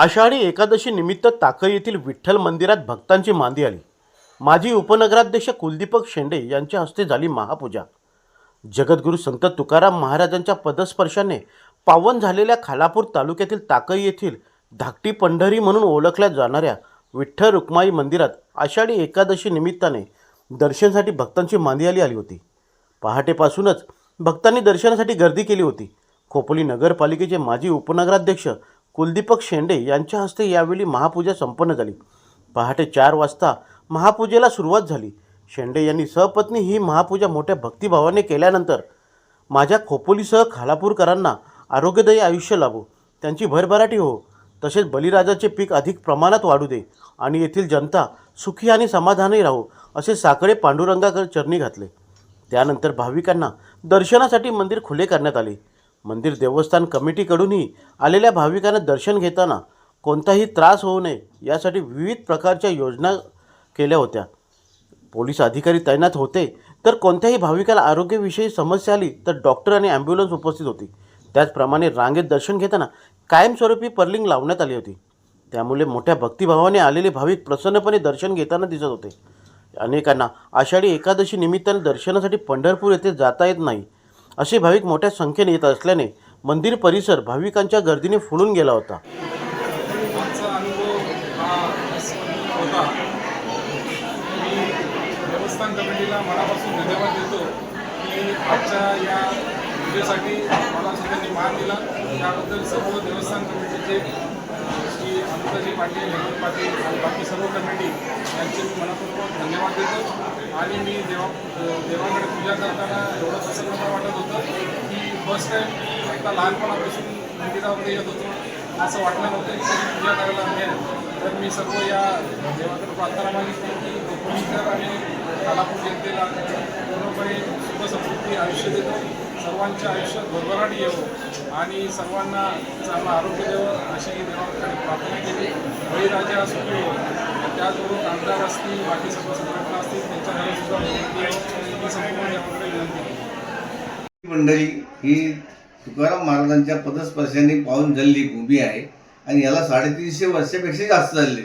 आषाढी एकादशी निमित्त ताकई येथील विठ्ठल मंदिरात भक्तांची मांदी आली. माजी उपनगराध्यक्ष कुलदीपक शेंडे यांच्या हस्ते झाली महापूजा. जगद्गुरू संत तुकाराम महाराजांच्या पदस्पर्शाने पावन झालेल्या खालापूर तालुक्यातील ताकई येथील धाकटी पंढरी म्हणून ओळखल्या जाणाऱ्या विठ्ठल रुक्माई मंदिरात आषाढी एकादशी निमित्ताने दर्शनासाठी भक्तांची मांदी आली आली होती. पहाटेपासूनच भक्तांनी दर्शनासाठी गर्दी केली होती. खोपोली नगरपालिकेचे माजी उपनगराध्यक्ष कुलदीपक शेंडे यांच्या हस्ते यावेळी महापूजा संपन्न झाली. पहाटे चार वाजता महापूजेला सुरुवात झाली. शेंडे यांनी सहपत्नी ही महापूजा मोठ्या भक्तिभावाने केल्यानंतर माझ्या खोपोलीसह खालापूरकरांना आरोग्यदायी आयुष्य लाभो. त्यांची भरभराटी हो. तसेच बलिराजाचे पीक अधिक प्रमाणात वाढू दे आणि येथील जनता सुखी आणि समाधानी राहो असे साकडे पांडुरंगाकर चरणी घातले. त्यानंतर भाविकांना दर्शनासाठी मंदिर खुले करण्यात आले. मंदिर देवस्थान कमिटीकडूनही आलेल्या भाविकांना दर्शन घेताना कोणताही त्रास होऊ नये यासाठी विविध प्रकारच्या योजना केल्या होत्या. पोलीस अधिकारी तैनात होते तर कोणत्याही भाविकाला आरोग्यविषयी समस्या आली तर डॉक्टर आणि ॲम्ब्युलन्स उपस्थित होती. त्याचप्रमाणे रांगेत दर्शन घेताना कायमस्वरूपी पर्लिंग लावण्यात आली होती. त्यामुळे मोठ्या भक्तिभावाने आलेले भाविक प्रसन्नपणे दर्शन घेताना दिसत होते. अनेकांना आषाढी एकादशी निमित्ताने दर्शनासाठी पंढरपूर येथे जाता येत नाही. असे भाविक मोठ्या संख्येने येत असल्याने मंदिर परिसर भाविकांच्या गर्दीने फुलून गेला होता. देवस्थान कमिटीला मनापासून धन्यवाद देतो की आजच्या या पूजेसाठी मला सगळ्यांनी मान दिला. त्याबद्दल सर्व देवस्थान कमिटीचे श्री अमृताजी पाटील हेमंत पाटील आणि बाकी सर्व कमिटी यांचे मी मनपूर्वक धन्यवाद देतो. आणि मी देवा देवाकडे विचार करताना एवढं प्रसन्न वाटत होतं की फर्स्ट टाईम आता लहानपणापासून मंदिरामध्ये येत होतो असं वाटलं नव्हतं की पूजा करायला मिळेल. तर मी सर्व या देवाकडे प्रार्थना मागितली की कोकणीकर आणि कालापूर जनतेला पूर्णपणे सुख आयुष्य देतो. सर्वांच्या आयुष्यात भरभराट येवो आणि सर्वांना चांगलं आरोग्य द्यावं अशी देवाकडे प्रार्थना केली. बळीराजा सुखी त्याचबरोबर आमदार असतील बाकी सर्व संघटना असतील त्यांच्याकडे सुद्धा विनंती आहे मी संपूर्ण देवाकडे विनंती केली मंडळी ही तुकाराम महाराजांच्या पदस्पर्शाने पाहून झालेली भूमी आहे. आणि याला साडेतीनशे वर्षापेक्षा जास्त झाले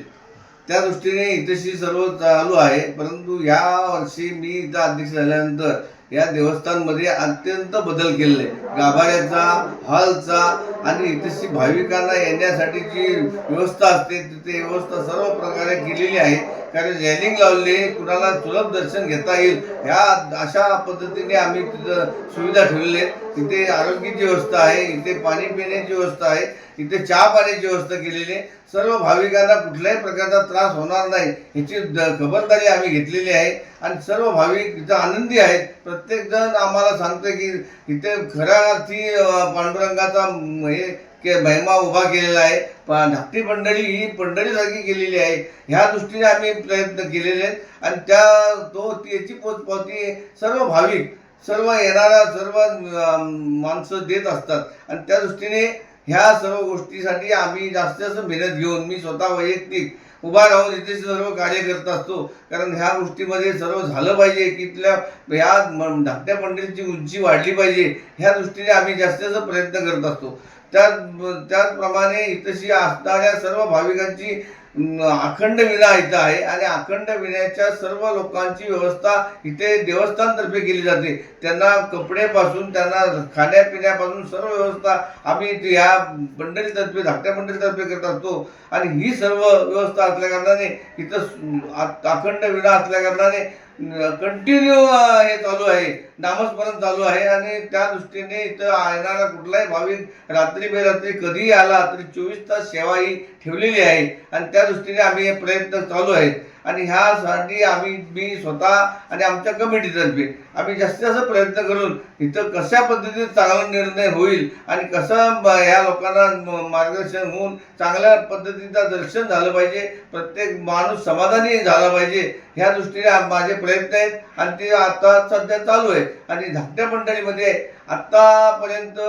त्या दृष्टीने इथेशी सर्व चालू आहे. परंतु या वर्षी मी इथं अध्यक्ष झाल्यानंतर या देवस्थानमध्ये अत्यंत बदल केलेले. गाभाऱ्याचा हॉलचा आणि इथेशी भाविकांना येण्यासाठीची व्यवस्था असते. तिथे व्यवस्था सर्व प्रकारे केलेली आहे. कारण रॅलिंग लावले कुणाला सुलभ दर्शन घेता येईल ह्या अशा पद्धतीने आम्ही तिथं सुविधा ठेवलेल्या आहेत इथे आरोग्याची व्यवस्था आहे इथे पाणी पिण्याची व्यवस्था आहे इथे चहा पाण्याची व्यवस्था केलेली आहे. सर्व भाविकांना कुठल्याही प्रकारचा त्रास होणार नाही ह्याची खबरदारी आम्ही घेतलेली आहे. आणि सर्व भाविक इथं आनंदी आहेत. प्रत्येक जण आम्हाला सांगतोय की इथे खऱ्या अर्थी पांडुरंगाचा हे के महिमा उभा केलेला आहे. धाकटी मंडळी ही पंढरीसारखी गेलेली आहे. ह्या दृष्टीने आम्ही प्रयत्न केलेले आहेत. आणि त्या तो याची पोचपावती सर्व भाविक सर्व येणारा सर्व माणसं देत असतात. आणि त्या दृष्टीने ह्या सर्व गोष्टीसाठी आम्ही जास्त जास्त मेहनत घेऊन मी स्वतः वैयक्तिक उभा राहून इथे सर्व कार्य करत असतो. कारण ह्या गोष्टीमध्ये सर्व झालं पाहिजे. की इथल्या ह्या धाकट्या मंडळीची उंची वाढली पाहिजे. ह्या दृष्टीने आम्ही जास्त जास्त प्रयत्न करत असतो. त्या त्याचप्रमाणे इथशी असणाऱ्या सर्व भाविकांची अखंड विना इथं आहे आणि अखंड विण्याच्या सर्व लोकांची व्यवस्था इथे देवस्थानतर्फे केली जाते. त्यांना कपडेपासून त्यांना खाण्यापिण्यापासून सर्व व्यवस्था आम्ही इथे या मंडळीतर्फे धाकट्या मंडळीतर्फे करत असतो. आणि ही सर्व व्यवस्था असल्या कारणाने इथं अखंड विना असल्या कारणाने कंटिन्यू हे चालू आहे. नामस्मरण चालू आहे आणि त्या दृष्टीने इथं येणारा कुठलाही भाविक रात्री बेरात्री कधीही आला तरी चोवीस तास सेवा ही ठेवलेली आहे. आणि त्या दृष्टीने आम्ही हे प्रयत्न चालू आहेत. आणि ह्यासाठी आम्ही मी स्वतः आणि आमच्या कमिटीतर्फे आम्ही जास्तीत जास्त प्रयत्न करून इथं कशा पद्धतीने चांगला निर्णय होईल आणि कसं ह्या लोकांना मार्गदर्शन होऊन चांगल्या पद्धतीचं दर्शन झालं पाहिजे प्रत्येक माणूस समाधानी झाला पाहिजे ह्या दृष्टीने माझे प्रयत्न आहेत आणि ते आता सध्या चालू आहे. आणि धाकट्या मंडळीमध्ये आतापर्यंत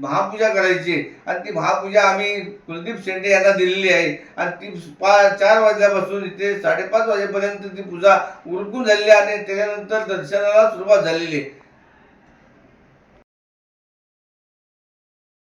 महापूजा करायची. आणि ती महापूजा आम्ही कुलदीप शेंडे यांना दिलेली आहे. आणि ती पा चार वाजल्यापासून इथे साडेपाच वाजेपर्यंत ती पूजा उरकून झालेली आहे. आणि त्याच्यानंतर दर्शनाला सुरुवात झालेली आहे.